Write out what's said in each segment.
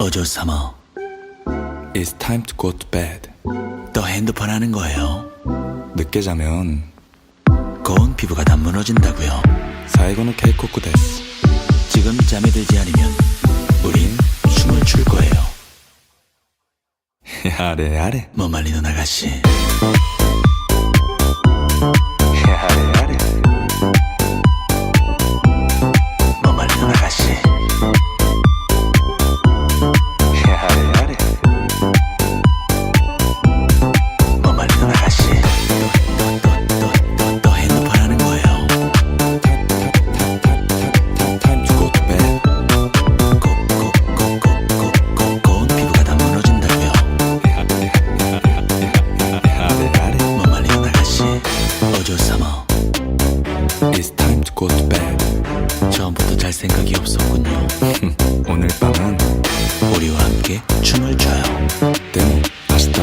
어조 삼어 It's time to go to bed. 또 핸드폰 하는 거예요. 늦게 자면 고운 피부가 다 무너진다고요. 사이고노 케이코쿠 데스. 지금 잠이 들지 않으면 우린 춤을 출 거예요. 야래 야래. 뭐 말리는 아가씨. 어조 삼어 It's time to go to bed. 처음부터 잘 생각이 없었군요. 오늘 밤은 우리와 함께 춤을 춰요. 데모 아시다.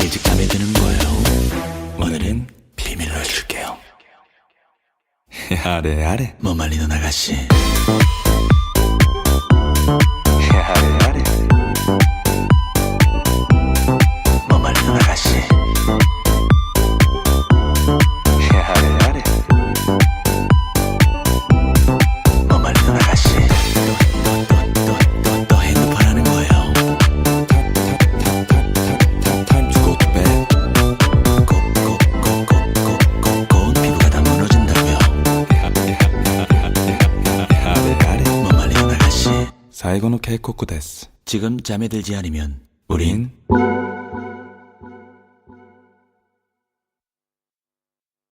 일찍 잠이 드는 거예요. 오늘은 비밀로 해줄게요. 야래 야래. 뭐 말리는 아가씨. 말리는 아가씨. 사이고노 케이코쿠 데스. 지금 잠에 들지 않으면 우린 우린